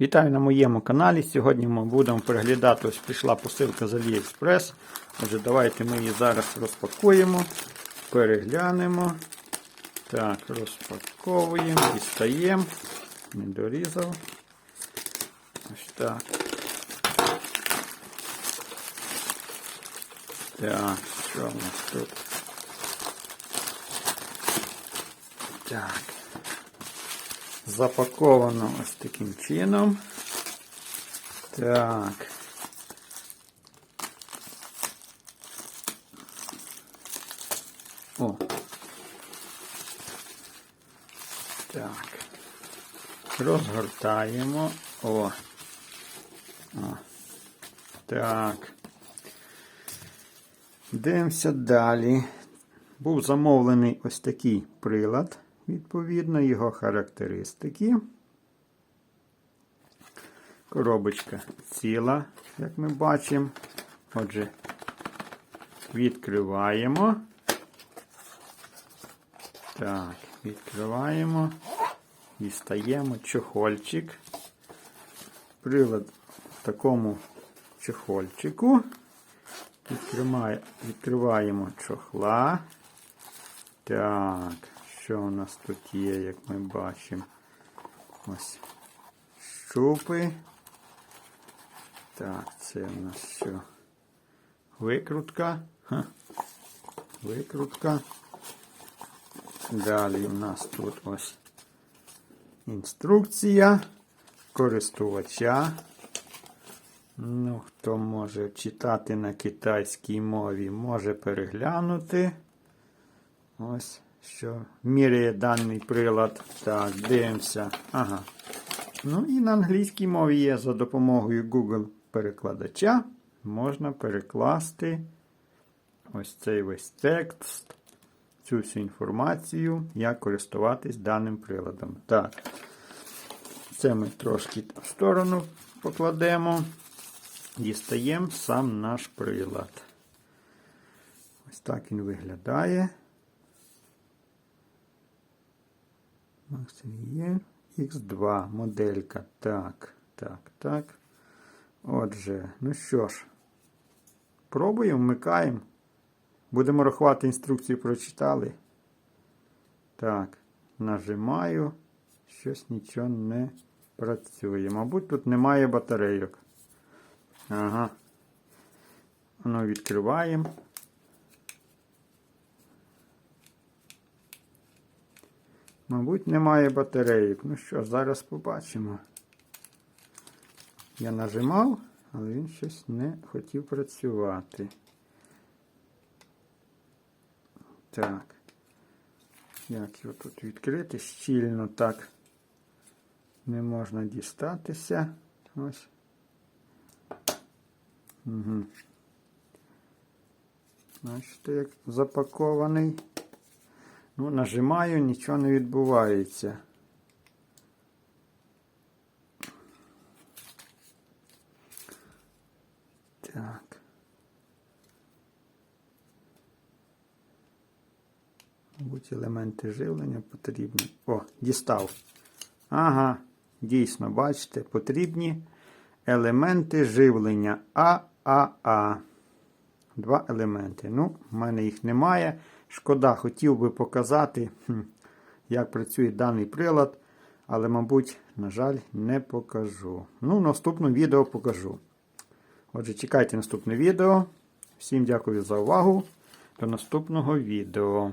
Вітаю на моєму каналі. Сьогодні ми будемо переглядати, ось прийшла посилка з AliExpress. Отже, давайте ми її зараз розпакуємо, переглянемо. Так, розпаковуємо, дістаємо. Не дорізав. Ось так. Так, що в нас тут? Так. Запаковано ось таким чином. Так. О. Так. Розгортаємо. О. О. Так. Дивимося далі. Був замовлений ось такий прилад, відповідно, його характеристики. Коробочка ціла, як ми бачимо. Отже, відкриваємо. Так, відкриваємо. Дістаємо чохольчик. Прилад в такому чохольчику. Відкриваємо чохла. Так, що у нас тут є, як ми бачимо? Ось щупи. Так, це у нас що? Викрутка. Ха. Викрутка. Далі у нас тут ось інструкція користувача. Ну, хто може читати на китайській мові, може переглянути. Ось що міряє даний прилад. Так, дивимося. Ага. Ну і на англійській мові є за допомогою Google перекладача. Можна перекласти ось цей весь текст, цю всю інформацію, як користуватись даним приладом. Так, це ми трошки в сторону покладемо. Дістаємо сам наш прилад. Ось так він виглядає. Він є. X2 моделька. Так, так, так. Отже, ну що ж, пробуємо, вмикаємо. Будемо рахувати інструкцію, прочитали. Так, нажимаю. Щось нічого не працює. Мабуть, тут немає батарейок. Ага. Воно відкриваємо. Мабуть, немає батарейок. Ну що, зараз побачимо. Я нажимав, але він щось не хотів працювати. Так. Як його тут відкрити? Щільно так не можна дістатися. Ось. Угу. Бачите, як запакований. Ну, нажимаю, нічого не відбувається. Так. Мабуть, елементи живлення потрібні. О, дістав. Ага, дійсно, бачите, потрібні елементи живлення ААА. Два елементи. Ну, в мене їх немає. Шкода, хотів би показати, як працює даний прилад, але, мабуть, на жаль, не покажу. Ну, в відео покажу. Отже, чекайте наступне відео. Всім дякую за увагу. До наступного відео.